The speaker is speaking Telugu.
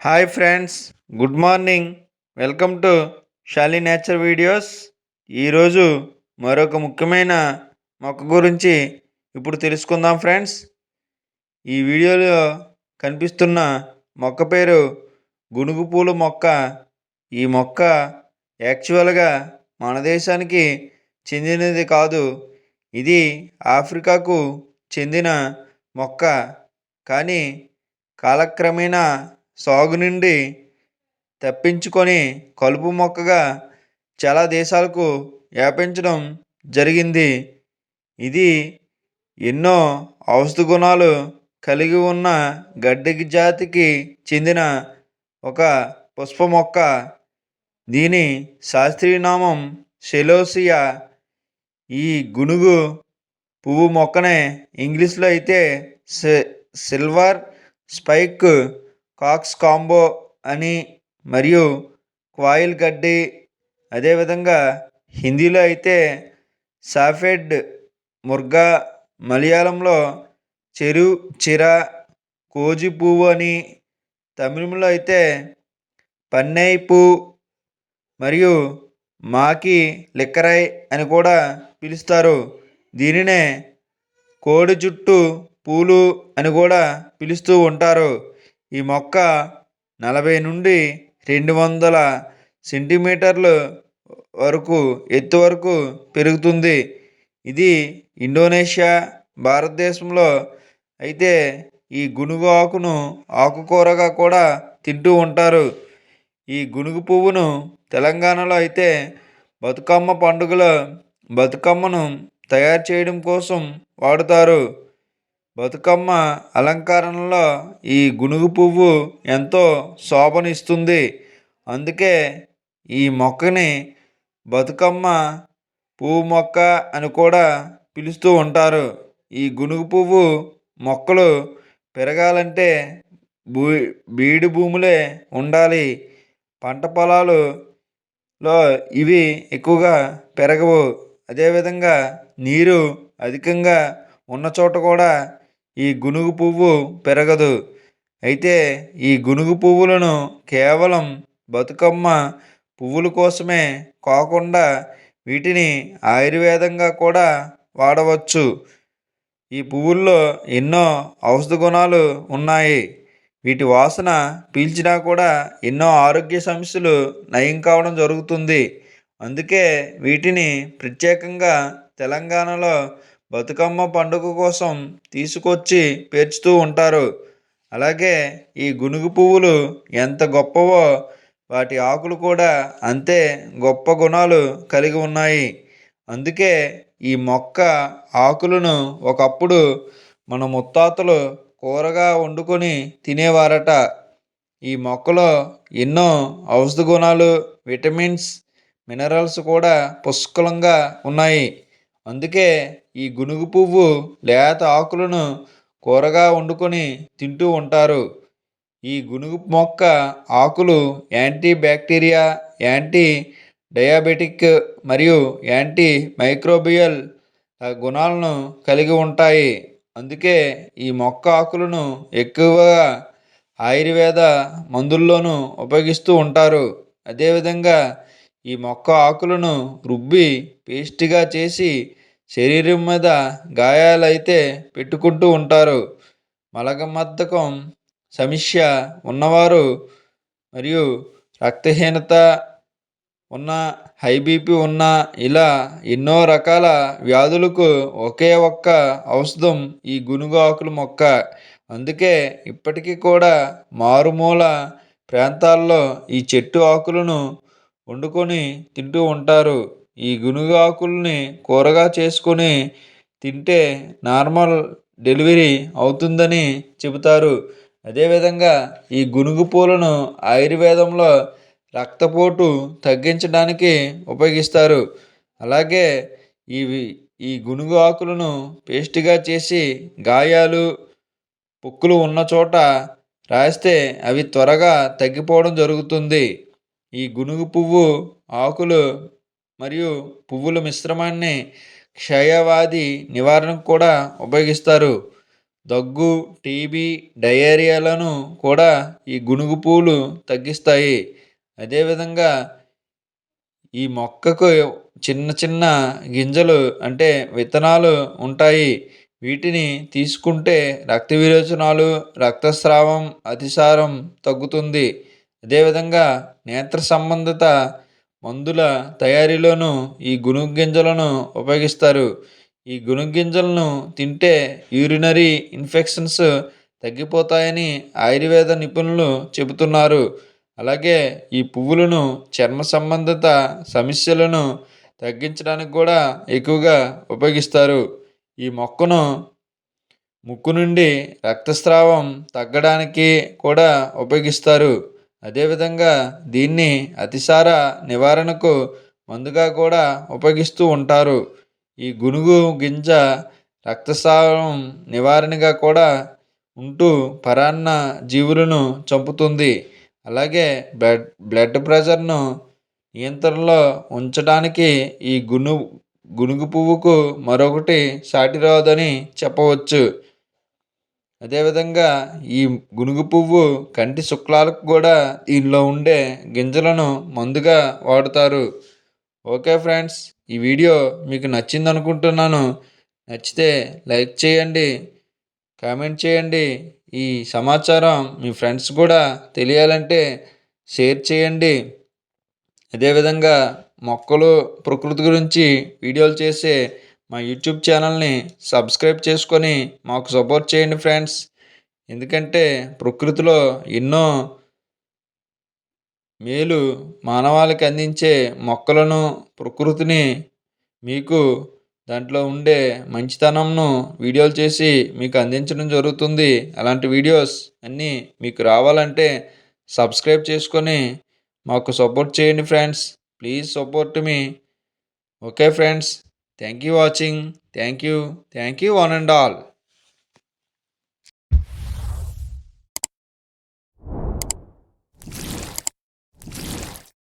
Hi friends good morning welcome to Shali nature videos ఈరోజు మరొక ముఖ్యమైన మొక్క గురించి ఇప్పుడు తెలుసుకుందాం ఫ్రెండ్స్ ఈ వీడియోలో కనిపిస్తున్న మొక్క పేరు గునుగు పూల మొక్క. ఈ మొక్క యాక్చువల్గా మన దేశానికి చెందినది కాదు. ఇది ఆఫ్రికాకు చెందిన మొక్క. కానీ కాలక్రమేణా సాగు నుండి తప్పించుకొని కలుపు మొక్కగా చాలా దేశాలకు వ్యాపించడం జరిగింది. ఇది ఎన్నో ఔషధ గుణాలు కలిగి ఉన్న గడ్డి జాతికి చెందిన ఒక పుష్ప మొక్క. దీని శాస్త్రీయ నామం సెలోసియా. ఈ గునుగు పువ్వు మొక్కనే ఇంగ్లీష్లో అయితే సిల్వర్ స్పైక్ కాక్స్ కాంబో అని మరియు క్వాయిల్ గడ్డి అదేవిధంగా హిందీలో అయితే సాఫెడ్ ముర్గా మలయాళంలో చెరు చిర కోజి పువ్వు అని తమిళంలో అయితే పన్నై పువ్వు మరియు మాకి లిక్కరై అని కూడా పిలుస్తారు. దీనినే కోడి జుట్టు పూలు అని కూడా పిలుస్తూ ఉంటారు. ఈ మొక్క నలభై నుండి రెండు వందల సెంటీమీటర్లు వరకు ఎత్తు వరకు పెరుగుతుంది. ఇది ఇండోనేషియా భారతదేశంలో అయితే ఈ గునుగు ఆకును ఆకుకూరగా కూడా తింటూ ఉంటారు. ఈ గునుగు పువ్వును తెలంగాణలో అయితే బతుకమ్మ పండుగలో బతుకమ్మను తయారు చేయడం కోసం వాడుతారు. బతుకమ్మ అలంకరణలో ఈ గునుగు పువ్వు ఎంతో శోభనిస్తుంది. అందుకే ఈ మొక్కని బతుకమ్మ పువ్వు మొక్క అని కూడా పిలుస్తూ ఉంటారు. ఈ గునుగు పువ్వు మొక్కలు పెరగాలంటే భూ బీడు భూములే ఉండాలి. పంట పొలాలులో ఇవి ఎక్కువగా పెరగవు. అదేవిధంగా నీరు అధికంగా ఉన్న చోట కూడా ఈ గునుగు పువ్వు పెరగదు. అయితే ఈ గునుగు పువ్వులను కేవలం బతుకమ్మ పువ్వుల కోసమే కాకుండా వీటిని ఆయుర్వేదంగా కూడా వాడవచ్చు. ఈ పువ్వుల్లో ఎన్నో ఔషధ గుణాలు ఉన్నాయి. వీటి వాసన పీల్చినా కూడా ఎన్నో ఆరోగ్య సమస్యలు నయం కావడం జరుగుతుంది. అందుకే వీటిని ప్రత్యేకంగా తెలంగాణలో బతుకమ్మ పండుగ కోసం తీసుకొచ్చి పేర్చుతూ ఉంటారు. అలాగే ఈ గునుగు పువ్వులు ఎంత గొప్పవో వాటి ఆకులు కూడా అంతే గొప్ప గుణాలు కలిగి ఉన్నాయి. అందుకే ఈ మొక్క ఆకులను ఒకప్పుడు మన ముత్తాతలు కూరగా వండుకొని తినేవారట. ఈ మొక్కలో ఎన్నో ఔషధ గుణాలు విటమిన్స్ మినరల్స్ కూడా పుష్కలంగా ఉన్నాయి. అందుకే ఈ గునుగు పువ్వు లేత ఆకులను కూరగా వండుకొని తింటూ ఉంటారు. ఈ గునుగు మొక్క ఆకులు యాంటీ బ్యాక్టీరియా యాంటీ డయాబెటిక్ మరియు యాంటీ మైక్రోబియల్ గుణాలను కలిగి ఉంటాయి. అందుకే ఈ మొక్క ఆకులను ఎక్కువగా ఆయుర్వేద మందుల్లోనూ ఉపయోగిస్తూ ఉంటారు. అదేవిధంగా ఈ మొక్క ఆకులను రుబ్బి పేస్ట్గా చేసి శరీరం మీద గాయాలైతే పెట్టుకుంటూ ఉంటారు. మలగమద్దకం సమస్య ఉన్నవారు మరియు రక్తహీనత ఉన్న హై బీపీ ఉన్న ఇలా ఎన్నో రకాల వ్యాధులకు ఒకే ఒక్క ఔషధం ఈ గునుగు ఆకుల మొక్క. అందుకే ఇప్పటికీ కూడా మారుమూల ప్రాంతాల్లో ఈ చెట్టు ఆకులను వండుకొని తింటూ ఉంటారు. ఈ గునుగాకుల్ని కూరగా చేసుకొని తింటే నార్మల్ డెలివరీ అవుతుందని చెబుతారు. అదేవిధంగా ఈ గునుగు పూలను ఆయుర్వేదంలో రక్తపోటు తగ్గించడానికి ఉపయోగిస్తారు. అలాగే ఇవి ఈ గునుగు ఆకులను పేస్ట్గా చేసి గాయాలు పొక్కులు ఉన్న చోట రాస్తే అవి త్వరగా తగ్గిపోవడం జరుగుతుంది. ఈ గునుగు పువ్వు ఆకులు మరియు పువ్వుల మిశ్రమాన్ని క్షయవాది నివారణకు కూడా ఉపయోగిస్తారు. దగ్గు టీబీ డయేరియాలను కూడా ఈ గునుగు పువ్వులు తగ్గిస్తాయి. అదేవిధంగా ఈ మొక్కకు చిన్న చిన్న గింజలు అంటే విత్తనాలు ఉంటాయి. వీటిని తీసుకుంటే రక్త విరోచనాలు రక్తస్రావం అతిసారం తగ్గుతుంది. అదేవిధంగా నేత్ర సంబంధిత మందుల తయారీలోనూ ఈ గునుగు గింజలను ఉపయోగిస్తారు. ఈ గునుగు గింజలను తింటే యూరినరీ ఇన్ఫెక్షన్స్ తగ్గిపోతాయని ఆయుర్వేద నిపుణులు చెబుతున్నారు. అలాగే ఈ పువ్వులను చర్మ సంబంధిత సమస్యలను తగ్గించడానికి కూడా ఎక్కువగా ఉపయోగిస్తారు. ఈ మొక్కను ముక్కు నుండి రక్తస్రావం తగ్గడానికి కూడా ఉపయోగిస్తారు. అదేవిధంగా దీన్ని అతిసార నివారణకు మందుగా కూడా ఉపయోగిస్తూ ఉంటారు. ఈ గునుగు గింజ రక్తస్రావం నివారణగా కూడా ఉంటూ పరాన్న జీవులను చంపుతుంది. అలాగే బ్లడ్ బ్లడ్ ప్రెషర్ను నియంత్రణలో ఉంచడానికి ఈ గును గునుగు పువ్వుకు మరొకటి సాటి రాదని చెప్పవచ్చు. అదేవిధంగా ఈ గునుగు పువ్వు కంటి శుక్లాలకు కూడా దీనిలో ఉండే గింజలను మందుగా వాడుతారు. ఓకే ఫ్రెండ్స్ ఈ వీడియో మీకు నచ్చింది అనుకుంటున్నాను నచ్చితే లైక్ చేయండి కామెంట్ చేయండి. ఈ సమాచారం మీ ఫ్రెండ్స్ కూడా తెలియాలంటే షేర్ చేయండి. అదేవిధంగా మొక్కలు ప్రకృతి గురించి వీడియోలు చేసే మా యూట్యూబ్ ఛానల్ని సబ్స్క్రైబ్ చేసుకొని మాకు సపోర్ట్ చేయండి ఫ్రెండ్స్ ఎందుకంటే ప్రకృతిలో ఎన్నో మేలు మానవాళికి అందించే మొక్కలను ప్రకృతిని మీకు దాంట్లో ఉండే మంచితనంను వీడియోలు చేసి మీకు అందించడం జరుగుతుంది. అలాంటి వీడియోస్ అన్నీ మీకు రావాలంటే సబ్స్క్రైబ్ చేసుకొని మాకు సపోర్ట్ చేయండి friends please support me okay friends Thank you watching. Thank you. Thank you one and all.